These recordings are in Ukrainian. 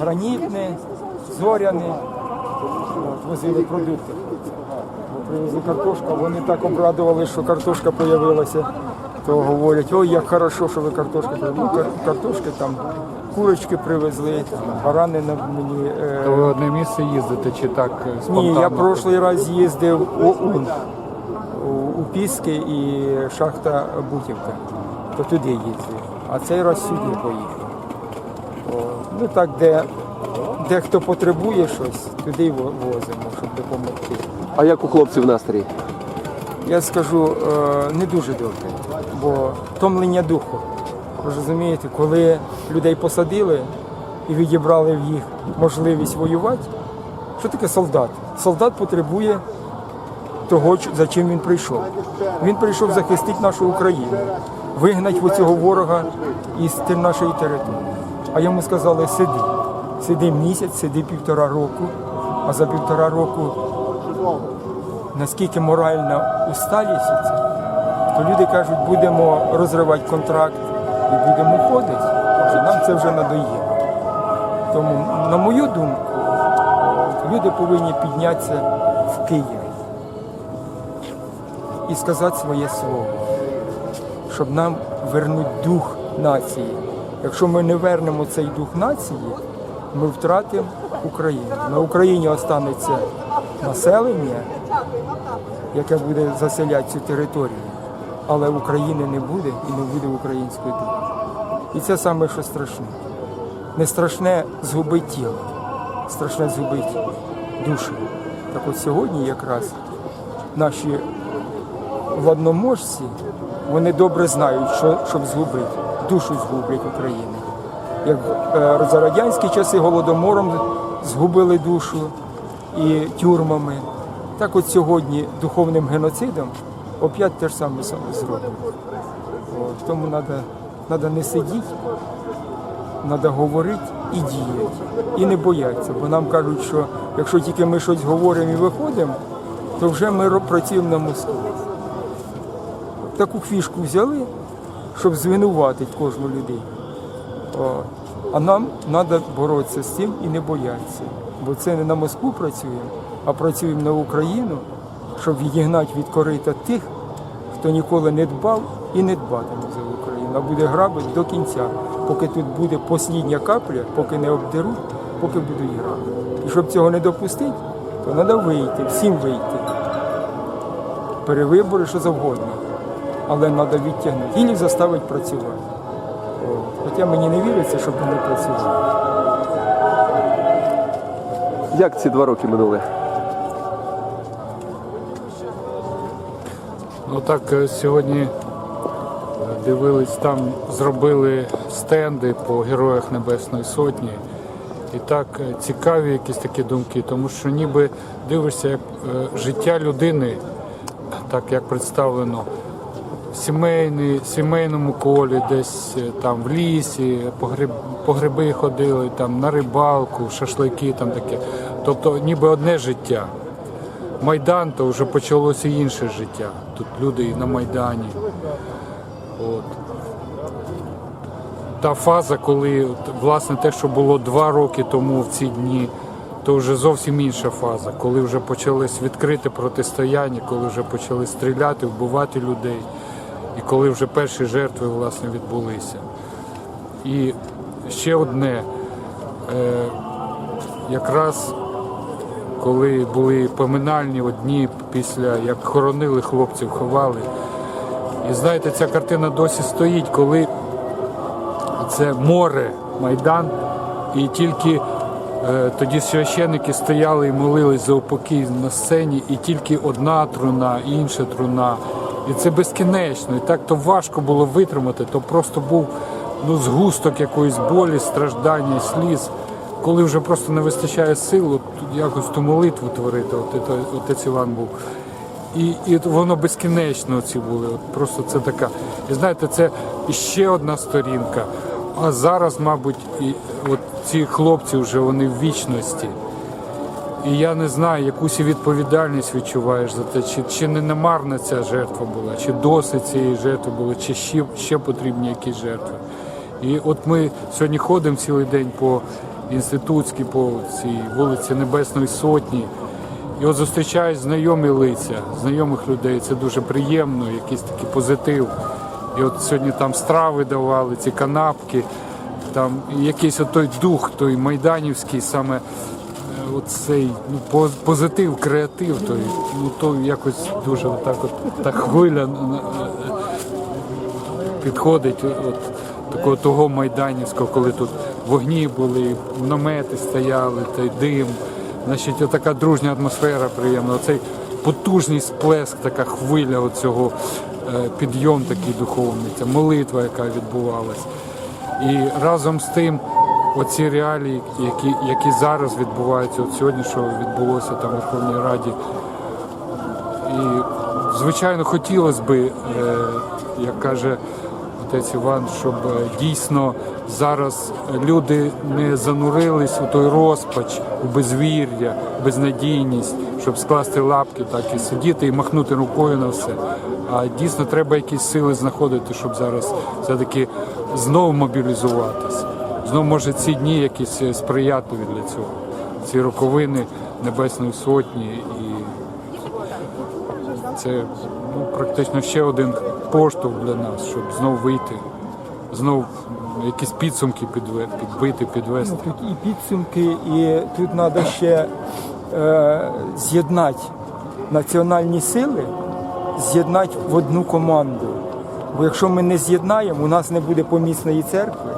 Гранітне, зоряне. Возили продукти. Привезли картошку, вони так обрадували, що картошка з'явилася. То говорять, ой, як хорошо, що ви картошку привезли. Ну, картошки там, курочки привезли, барани на мені. е, То ви одне місце їздите чи так е, спонтанно? ні, я прошлий раз їздив у УН, у, у Піски і шахта Бутівка. То туди їздив. А цей раз сюди поїхав. Ну так, де, де хто потребує щось, туди й возимо, щоб допомогти. А як у хлопців настрій? Я скажу, е, не дуже добре, бо втомлення духу. Ви розумієте, коли людей посадили і відібрали в їх можливість воювати, що таке солдат? Солдат потребує того, за чим він прийшов. Він прийшов захистити нашу Україну, вигнати оцього ворога із нашої території. А йому сказали, сиди. Сиди місяць, сиди півтора року, а за півтора року наскільки моральна усталість то люди кажуть, будемо розривати контракт і будемо уходити. Каже, Нам це вже надоїло. Тому, на мою думку, люди повинні піднятися в Києві і сказати своє слово, щоб нам вернути дух нації. Якщо ми не вернемо цей дух нації, ми втратимо Україну. На Україні останеться населення, яке буде заселяти цю територію. Але України не буде і не буде української думи. І це саме, що страшне. Не страшне згубити тіло, страшне згубити душу. Так от сьогодні якраз наші владноможці, вони добре знають, що щоб згубити. Душу згублять України. Як е, за радянські часи голодомором згубили душу і тюрмами. Так от сьогодні духовним геноцидом опять те ж саме зроблено. Тому треба не сидіти, треба говорити і діяти. І не боятися, бо нам кажуть, що якщо тільки ми щось говоримо і виходимо, то вже ми працюємо на Москву. Таку фішку взяли, щоб звинуватити кожну людину. А нам треба боротися з цим і не боятися. Бо це не на Москву працюємо, а працюємо на Україну, щоб відігнати від корита тих, хто ніколи не дбав і не дбатиме за Україну, а буде грабити до кінця, поки тут буде послідня капля, поки не обдеруть, поки будуть грабити. І щоб цього не допустити, то треба вийти, всім вийти. Перевибори, що завгодно. Але треба відтягнути. І їх заставити працювати. Хоча мені не віриться, щоб вони працювали. Як ці два роки минули? Ну так е, сьогодні е, дивились, там зробили стенди по героях Небесної Сотні. І так е, цікаві якісь такі думки, тому що ніби дивишся як життя людини, так як представлено сімейний, сімейному колі, десь е, там в лісі, по, гриб, по гриби ходили, там на рибалку, шашлики там таке. Тобто ніби одне життя. Майдан, то вже почалося інше життя. Тут люди і на Майдані. От. Та фаза, коли власне те, що було два роки тому в ці дні, то вже зовсім інша фаза, коли вже почалось відкрите протистояння, коли вже почали стріляти, вбивати людей, і коли вже перші жертви власне відбулися. І ще одне, е, якраз коли були поминальні дні після як хоронили хлопців, ховали. І знаєте, ця картина досі стоїть, коли це море, майдан, і тільки е, тоді священники стояли і молились за упокій на сцені, і тільки одна труна, інша труна. І це безкінечно. І так то важко було витримати, то просто був ну, згусток якоїсь болі, страждання, сліз. Коли вже просто не вистачає сил, от, якось ту молитву творити, от, от, отець Іван був. І, і воно безкінечно ці були. От просто це така. І знаєте, це ще одна сторінка. А зараз, мабуть, і от ці хлопці вже вони в вічності. І я не знаю, якусь відповідальність відчуваєш за те, чи, чи не намарна ця жертва була, чи досить цієї жертви було, чи ще, ще потрібні якісь жертви. І от ми сьогодні ходимо цілий день по інститутській, по цій вулиці Небесної Сотні. І от зустрічають знайомі лиця, знайомих людей. Це дуже приємно, якийсь такий позитив. І от сьогодні там страви давали, ці канапки, там якийсь от той дух, той майданівський, саме оцей ну, позитив, креатив, той, ну то якось дуже отак от та хвиля е, підходить от такого того майданівського, коли тут вогні були, намети стояли, той дим. Значить, отака дружня атмосфера приємна. Оцей потужний сплеск, така хвиля оцього е, підйом такий духовний, ця молитва, яка відбувалась. І разом з тим, оці реалії, які, які зараз відбуваються, от сьогодні, що відбулося там у Верховній Раді, і, звичайно, хотілося би, е, як каже отець Іван, щоб е, дійсно зараз люди не занурились у той розпач, у безвір'я, безнадійність, щоб скласти лапки, так і сидіти і махнути рукою на все. А дійсно треба якісь сили знаходити, щоб зараз все-таки знову мобілізуватися. Знову може ці дні якісь е, сприятливі для цього. Ці роковини Небесної Сотні і це ну, практично ще один поштовх для нас, щоб знову вийти, знову якісь підсумки підбити, підвести. Ну, тут і підсумки, і тут треба ще е, з'єднати національні сили, з'єднати в одну команду. Бо якщо ми не з'єднаємо, у нас не буде помісної церкви,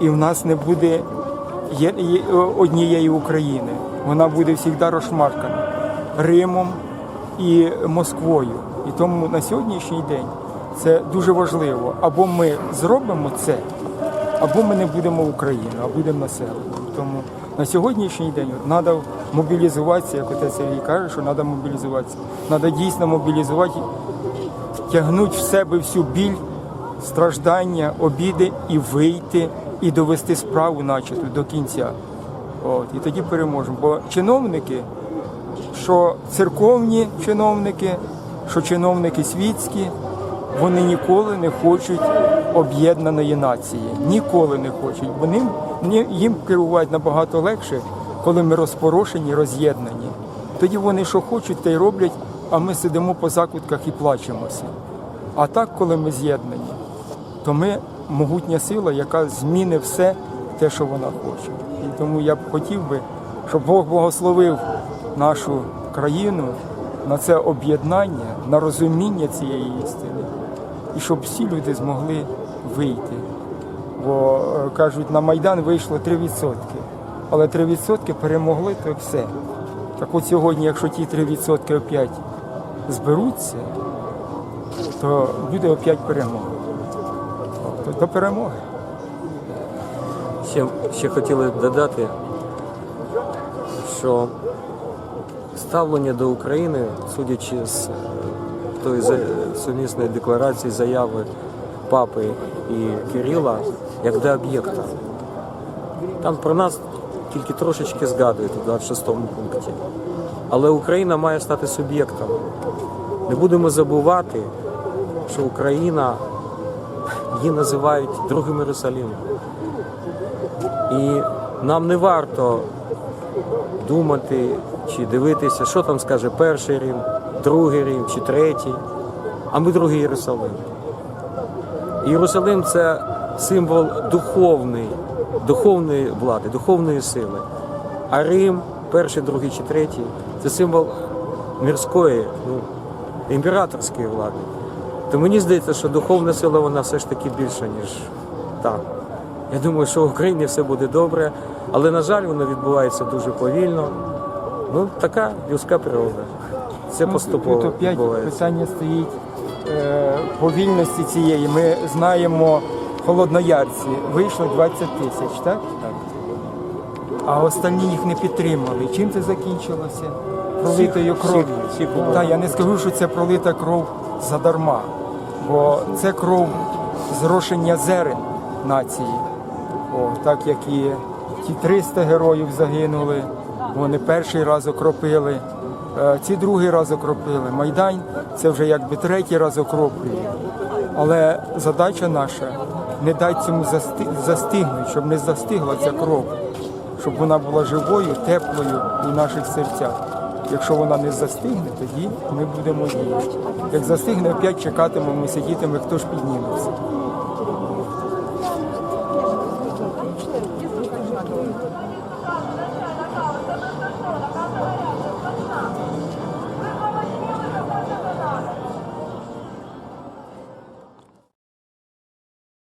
і в нас не буде однієї України. Вона буде завжди розшмаркана Римом і Москвою. І тому на сьогоднішній день це дуже важливо. Або ми зробимо це, або ми не будемо Україною, а будемо населенням. Тому на сьогоднішній день треба мобілізуватися, як отець Сергій каже, що треба мобілізуватися. Треба дійсно мобілізувати, тягнути в себе всю біль, страждання, обіди і вийти, і довести справу начату до кінця. От, і тоді переможемо. Бо чиновники, що церковні чиновники, що чиновники світські, вони ніколи не хочуть об'єднаної нації. Ніколи не хочуть. Вони їм керувати набагато легше, коли ми розпорошені, роз'єднані. Тоді вони що хочуть, те й роблять, а ми сидимо по закутках і плачемося. А так, коли ми з'єднані, то ми могутня сила, яка змінить все те, що вона хоче. І тому я б хотів би, щоб Бог благословив нашу країну на це об'єднання, на розуміння цієї істини, і щоб всі люди змогли вийти. Бо е, кажуть, на Майдан вийшло 3%, але 3% перемогли, то все. Так от сьогодні, якщо ті 3% опять зберуться, то буде опять перемога. До перемоги. Ще, ще хотіли додати, що ставлення до України, судячи з е, тої сумісної декларації заяви папи і Кирила, як до об'єкта. Там про нас тільки трошечки згадують у 26-му пункті. Але Україна має стати суб'єктом. Не будемо забувати, що Україна її називають другим Єрусалимом. І нам не варто думати чи дивитися, що там скаже перший Рим, другий Рим чи третій, а ми другий Єрусалим. Єрусалим це символ духовний, духовної влади, духовної сили. А Рим, перший, другий чи третій, це символ мірської, ну, імператорської влади. То мені здається, що духовна сила вона все ж таки більша, ніж та. Я думаю, що в Україні все буде добре, але, на жаль, воно відбувається дуже повільно. Ну, така людська природа. Це Ну, поступово Тут опять відбувається. питання стоїть е, повільності цієї. Ми знаємо, холодноярці вийшло 20 тисяч, так? Так. А останні їх не підтримали. Чим це закінчилося? Пролитою кров'ю. Так, я не скажу, що це пролита кров задарма, бо це кров зрошення зерен нації. О, так як і ті 300 героїв загинули, вони перший раз окропили, е, ці другий раз окропили. Майдан це вже якби третій раз окроплює. Але задача наша не дати цьому застигнути, щоб не застигла ця кров, щоб вона була живою, теплою у наших серцях. Якщо вона не застигне, тоді ми будемо діяти. Як застигне, опять чекатимемо, сидітиме, хто ж підніметься.